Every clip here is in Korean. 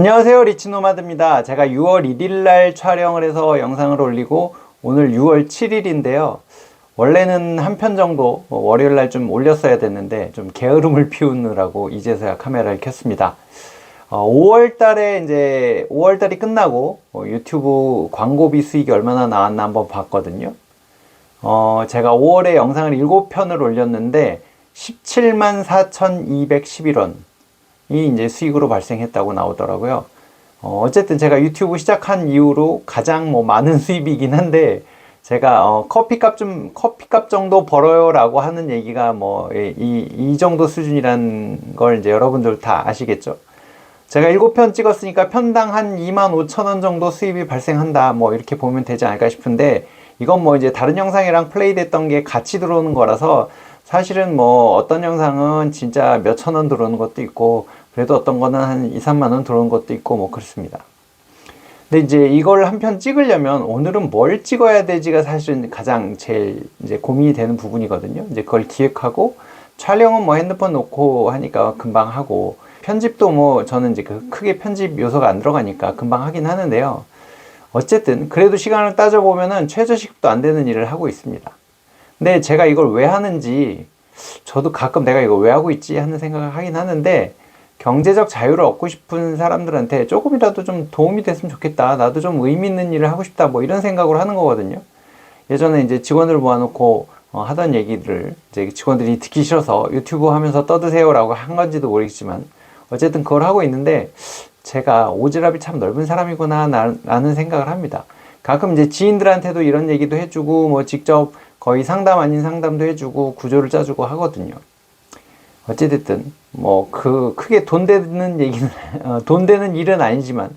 안녕하세요 리치노마드입니다. 제가 6월 1일 날 촬영을 해서 영상을 올리고 오늘 6월 7일인데요. 원래는 한 편 정도 뭐 월요일 날 좀 올렸어야 됐는데 좀 게으름을 피우느라고 이제서야 카메라를 켰습니다. 5월 달에 이제 5월 달이 끝나고 어, 유튜브 광고비 수익이 얼마나 나왔나 한번 봤거든요. 어, 제가 5월에 영상을 7편을 올렸는데 17만 4,211원 이 이제 수익으로 발생했다고 나오더라고요. 어, 어쨌든 제가 유튜브 시작한 이후로 가장 뭐 많은 수입이긴 한데 제가 어, 커피값 좀 커피값 정도 벌어요라고 하는 얘기가 뭐이 이 정도 수준이란 걸 이제 여러분들 다 아시겠죠. 제가 7편 찍었으니까 편당 한 2만 5천 원 정도 수입이 발생한다 뭐 이렇게 보면 되지 않을까 싶은데 이건 뭐 이제 다른 영상이랑 플레이 됐던 게 같이 들어오는 거라서 사실은 뭐 어떤 영상은 진짜 몇천 원 들어오는 것도 있고 그래도 어떤 거는 한 2, 3만 원 들어오는 것도 있고 뭐 그렇습니다. 근데 이제 이걸 한 편 찍으려면 오늘은 뭘 찍어야 되지가 사실은 가장 제일 이제 고민이 되는 부분이거든요. 이제 그걸 기획하고 촬영은 뭐 핸드폰 놓고 하니까 금방 하고 편집도 뭐 저는 이제 그 크게 편집 요소가 안 들어가니까 금방 하긴 하는데요. 어쨌든 그래도 시간을 따져보면은 최저시급도 안 되는 일을 하고 있습니다. 근데 제가 이걸 왜 하는지 저도 가끔 내가 이거 왜 하고 있지 하는 생각을 하긴 하는데 경제적 자유를 얻고 싶은 사람들한테 조금이라도 좀 도움이 됐으면 좋겠다. 나도 좀 의미 있는 일을 하고 싶다. 뭐 이런 생각으로 하는 거거든요. 예전에 이제 직원을 모아놓고 어, 하던 얘기를 이제 직원들이 듣기 싫어서 유튜브 하면서 떠드세요라고 한 건지도 모르겠지만 어쨌든 그걸 하고 있는데 제가 오지랖이 참 넓은 사람이구나 라는 생각을 합니다. 가끔 이제 지인들한테도 이런 얘기도 해주고 뭐 직접 거의 상담 아닌 상담도 해주고 구조를 짜주고 하거든요. 어찌됐든 뭐 그 크게 돈 되는 얘기는 어, 돈 되는 일은 아니지만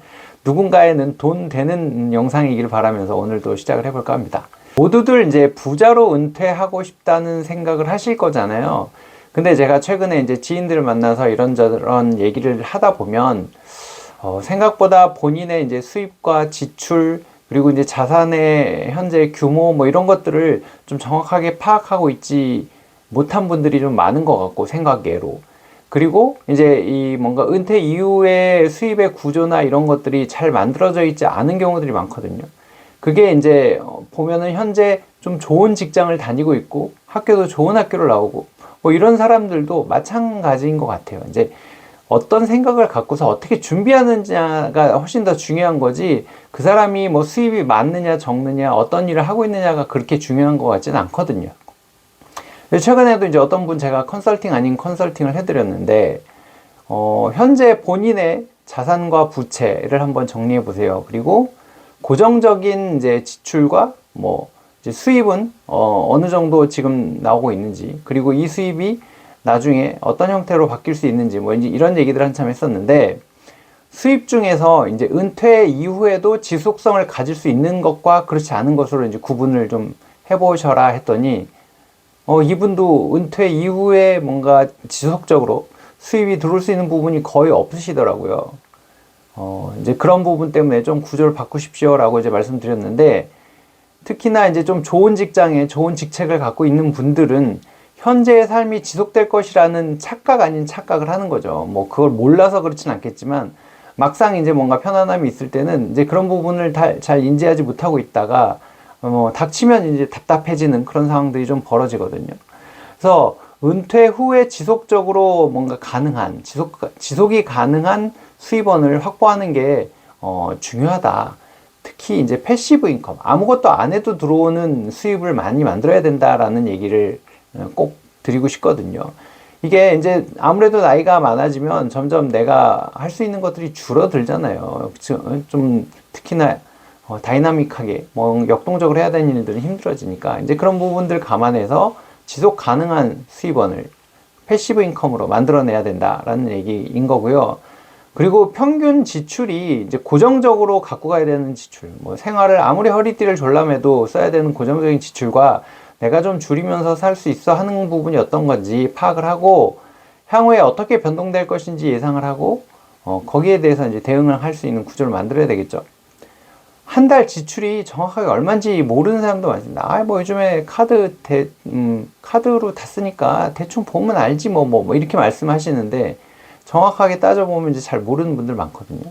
누군가에는 돈 되는 영상이길 바라면서 오늘도 시작을 해볼까 합니다. 모두들 이제 부자로 은퇴하고 싶다는 생각을 하실 거잖아요. 근데 제가 최근에 이제 지인들을 만나서 이런저런 얘기를 하다 보면 어, 생각보다 본인의 이제 수입과 지출 그리고 이제 자산의 현재 규모 뭐 이런 것들을 좀 정확하게 파악하고 있지 못한 분들이 좀 많은 것 같고 생각외로 그리고 이제 이 뭔가 은퇴 이후의 수입의 구조나 이런 것들이 잘 만들어져 있지 않은 경우들이 많거든요. 그게 이제 보면은 현재 좀 좋은 직장을 다니고 있고 학교도 좋은 학교를 나오고 뭐 이런 사람들도 마찬가지인 것 같아요. 이제 어떤 생각을 갖고서 어떻게 준비하느냐가 훨씬 더 중요한 거지 그 사람이 뭐 수입이 많느냐 적느냐 어떤 일을 하고 있느냐가 그렇게 중요한 것 같지는 않거든요. 최근에도 이제 어떤 분 제가 컨설팅 아닌 컨설팅을 해드렸는데, 어, 현재 본인의 자산과 부채를 한번 정리해 보세요. 그리고 고정적인 이제 지출과 뭐 이제 수입은 어, 어느 정도 지금 나오고 있는지, 그리고 이 수입이 나중에 어떤 형태로 바뀔 수 있는지 뭐 이런 얘기들 한참 했었는데, 수입 중에서 이제 은퇴 이후에도 지속성을 가질 수 있는 것과 그렇지 않은 것으로 이제 구분을 좀 해보셔라 했더니, 어, 이분도 은퇴 이후에 뭔가 지속적으로 수입이 들어올 수 있는 부분이 거의 없으시더라고요. 어, 이제 그런 부분 때문에 좀 구조를 바꾸십시오라고 이제 말씀드렸는데, 특히나 이제 좀 좋은 직장에 좋은 직책을 갖고 있는 분들은 현재의 삶이 지속될 것이라는 착각 아닌 착각을 하는 거죠. 뭐 그걸 몰라서 그렇진 않겠지만 막상 이제 뭔가 편안함이 있을 때는 이제 그런 부분을 잘 인지하지 못하고 있다가 어, 닥치면 이제 답답해지는 그런 상황들이 좀 벌어지거든요. 그래서 은퇴 후에 지속적으로 뭔가 가능한, 지속, 지속이 가능한 수입원을 확보하는 게, 어, 중요하다. 특히 이제 패시브 인컴, 아무것도 안 해도 들어오는 수입을 많이 만들어야 된다라는 얘기를 어, 꼭 드리고 싶거든요. 이게 이제 아무래도 나이가 많아지면 점점 내가 할 수 있는 것들이 줄어들잖아요. 좀 특히나 어, 다이나믹하게 뭐 역동적으로 해야 되는 일들은 힘들어지니까 이제 그런 부분들 감안해서 지속 가능한 수입원을 패시브 인컴으로 만들어내야 된다라는 얘기인 거고요. 그리고 평균 지출이 이제 고정적으로 갖고 가야 되는 지출, 뭐 생활을 아무리 허리띠를 졸라매도 써야 되는 고정적인 지출과 내가 좀 줄이면서 살 수 있어 하는 부분이 어떤 건지 파악을 하고 향후에 어떻게 변동될 것인지 예상을 하고 어, 거기에 대해서 이제 대응을 할 수 있는 구조를 만들어야 되겠죠. 한 달 지출이 정확하게 얼마인지 모르는 사람도 많습니다. 아, 뭐 요즘에 카드 대, 음, 카드로 다 쓰니까 대충 보면 알지 뭐, 뭐, 뭐 이렇게 말씀하시는데 정확하게 따져보면 이제 잘 모르는 분들 많거든요.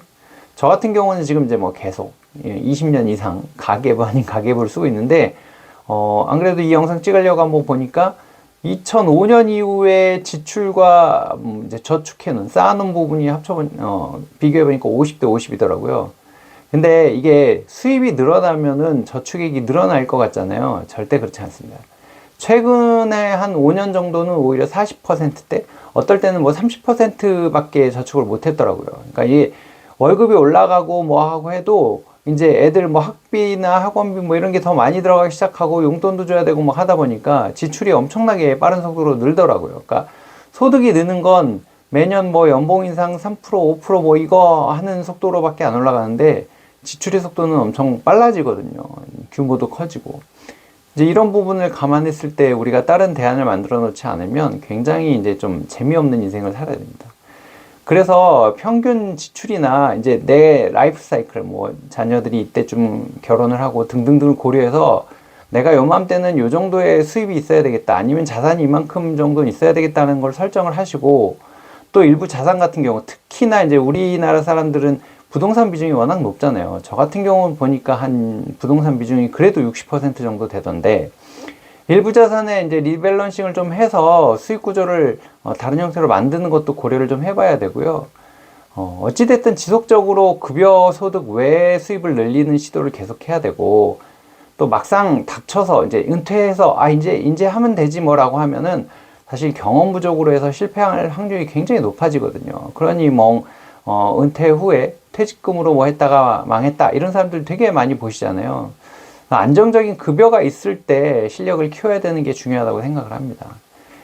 저 같은 경우는 지금 이제 뭐 계속 예, 20년 이상 가계부 아닌 가계부를 쓰고 있는데 어, 안 그래도 이 영상 찍으려고 한번 보니까 2005년 이후에 지출과 음, 이제 저축해놓은 쌓아놓은 부분이 합쳐본 어, 비교해 보니까 50대 50이더라고요. 근데 이게 수입이 늘어나면은 저축액이 늘어날 것 같잖아요. 절대 그렇지 않습니다. 최근에 한 5년 정도는 오히려 40%대, 어떨 때는 뭐 30%밖에 저축을 못 했더라고요. 그러니까 이 월급이 올라가고 뭐 하고 해도 이제 애들 뭐 학비나 학원비 뭐 이런 게 더 많이 들어가기 시작하고 용돈도 줘야 되고 뭐 하다 보니까 지출이 엄청나게 빠른 속도로 늘더라고요. 그러니까 소득이 느는 건 매년 뭐 연봉 인상 3% 5%뭐 이거 하는 속도로밖에 안 올라가는데 지출의 속도는 엄청 빨라지거든요. 규모도 커지고. 이제 이런 부분을 감안했을 때 우리가 다른 대안을 만들어 놓지 않으면 굉장히 이제 좀 재미없는 인생을 살아야 됩니다. 그래서 평균 지출이나 이제 내 라이프 사이클, 뭐 자녀들이 이때쯤 결혼을 하고 등등등 고려해서 내가 요맘때는 요 정도의 수입이 있어야 되겠다. 아니면 자산이 이만큼 정도는 있어야 되겠다는 걸 설정을 하시고 또 일부 자산 같은 경우 특히나 이제 우리나라 사람들은 부동산 비중이 워낙 높잖아요. 저 같은 경우는 보니까 한 부동산 비중이 그래도 60% 정도 되던데 일부 자산에 이제 리밸런싱을 좀 해서 수익 구조를 어, 다른 형태로 만드는 것도 고려를 좀 해봐야 되고요. 어, 어찌됐든 지속적으로 급여 소득 외 수입을 늘리는 시도를 계속 해야 되고 또 막상 닥쳐서 이제 은퇴해서 아 이제 이제 하면 되지 뭐라고 하면은 사실 경험 부족으로 해서 실패할 확률이 굉장히 높아지거든요. 그러니 뭐 어, 은퇴 후에 퇴직금으로 뭐 했다가 망했다 이런 사람들 되게 많이 보시잖아요. 안정적인 급여가 있을 때 실력을 키워야 되는 게 중요하다고 생각을 합니다.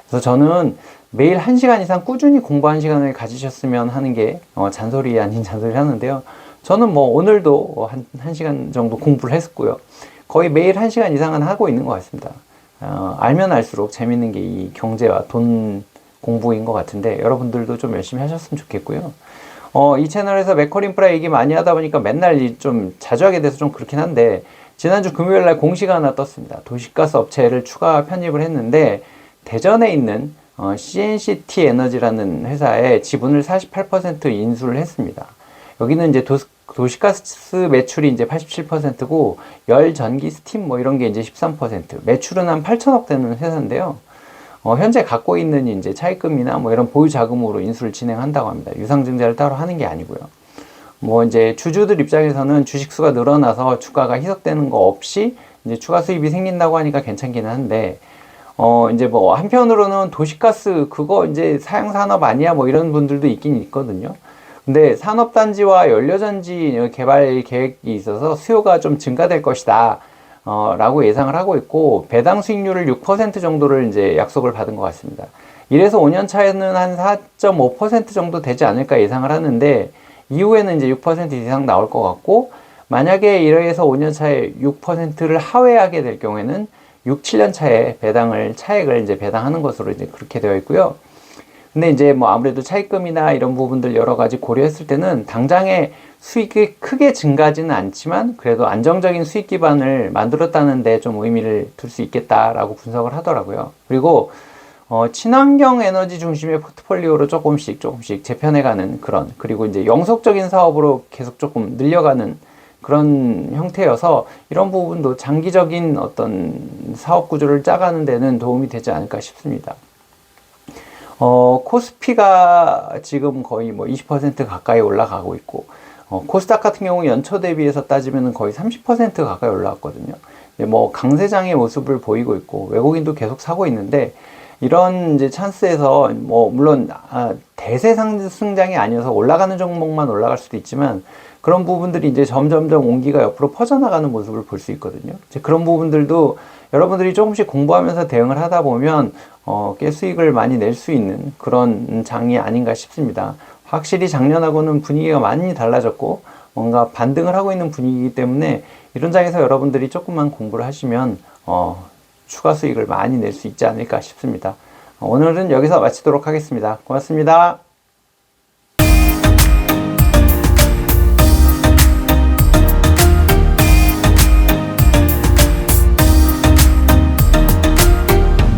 그래서 저는 매일 1시간 이상 꾸준히 공부한 시간을 가지셨으면 하는 게 어, 잔소리 아닌 잔소리 하는데요. 저는 뭐 오늘도 한, 1시간 정도 공부를 했었고요. 거의 매일 1시간 이상은 하고 있는 것 같습니다. 어, 알면 알수록 재밌는 게 이 경제와 돈 공부인 것 같은데 여러분들도 좀 열심히 하셨으면 좋겠고요. 어, 이 채널에서 맥커린 프라 얘기 많이 하다 보니까 맨날 좀 자주 하게 돼서 좀 그렇긴 한데 지난주 금요일 날 공시가 하나 떴습니다. 도시가스 업체를 추가 편입을 했는데 대전에 있는 어, CNCT 에너지라는 회사에 지분을 48% 인수를 했습니다. 여기는 이제 도, 도시가스 매출이 이제 87%고 열, 전기, 스팀 뭐 이런 게 이제 13% 매출은 한 8천억 되는 회사인데요. 어, 현재 갖고 있는 이제 차입금이나 뭐 이런 보유 자금으로 인수를 진행한다고 합니다. 유상증자를 따로 하는 게 아니고요. 뭐 이제 주주들 입장에서는 주식 수가 늘어나서 주가가 희석되는 거 없이 이제 추가 수입이 생긴다고 하니까 괜찮기는 한데 어 이제 뭐 한편으로는 도시가스 그거 이제 사양 산업 아니야 뭐 이런 분들도 있긴 있거든요. 근데 산업단지와 연료전지 개발 계획이 있어서 수요가 좀 증가될 것이다. 어, 라고 예상을 하고 있고, 배당 수익률을 6% 정도를 이제 약속을 받은 것 같습니다. 이래서 5년 차에는 한 4.5% 정도 되지 않을까 예상을 하는데, 이후에는 이제 6% 이상 나올 것 같고 만약에 이러해서 5년 차에 6%를 하회하게 될 경우에는 6, 7년 차에 배당을 차액을 이제 배당하는 것으로 이제 그렇게 되어 있고요. 근데 이제 뭐 아무래도 차입금이나 이런 부분들 여러 가지 고려했을 때는 당장에 수익이 크게 증가하지는 않지만 그래도 안정적인 수익 기반을 만들었다는 데 좀 의미를 둘 수 있겠다라고 분석을 하더라고요. 그리고 어, 친환경 에너지 중심의 포트폴리오로 조금씩 조금씩 재편해가는 그런 그리고 이제 영속적인 사업으로 계속 조금 늘려가는 그런 형태여서 이런 부분도 장기적인 어떤 사업 구조를 짜가는 데는 도움이 되지 않을까 싶습니다. 어, 코스피가 지금 거의 뭐 20% 가까이 올라가고 있고, 어, 코스닥 같은 경우 연초 대비해서 따지면 거의 30% 가까이 올라왔거든요. 뭐 강세장의 모습을 보이고 있고, 외국인도 계속 사고 있는데, 이런 이제 찬스에서 뭐 물론 아, 대세 상승장이 아니어서 올라가는 종목만 올라갈 수도 있지만 그런 부분들이 이제 점점점 온기가 옆으로 퍼져나가는 모습을 볼 수 있거든요. 이제 그런 부분들도 여러분들이 조금씩 공부하면서 대응을 하다 보면 어, 꽤 수익을 많이 낼 수 있는 그런 장이 아닌가 싶습니다. 확실히 작년하고는 분위기가 많이 달라졌고 뭔가 반등을 하고 있는 분위기이기 때문에 이런 장에서 여러분들이 조금만 공부를 하시면 어, 추가 수익을 많이 낼 수 있지 않을까 싶습니다. 오늘은 여기서 마치도록 하겠습니다. 고맙습니다.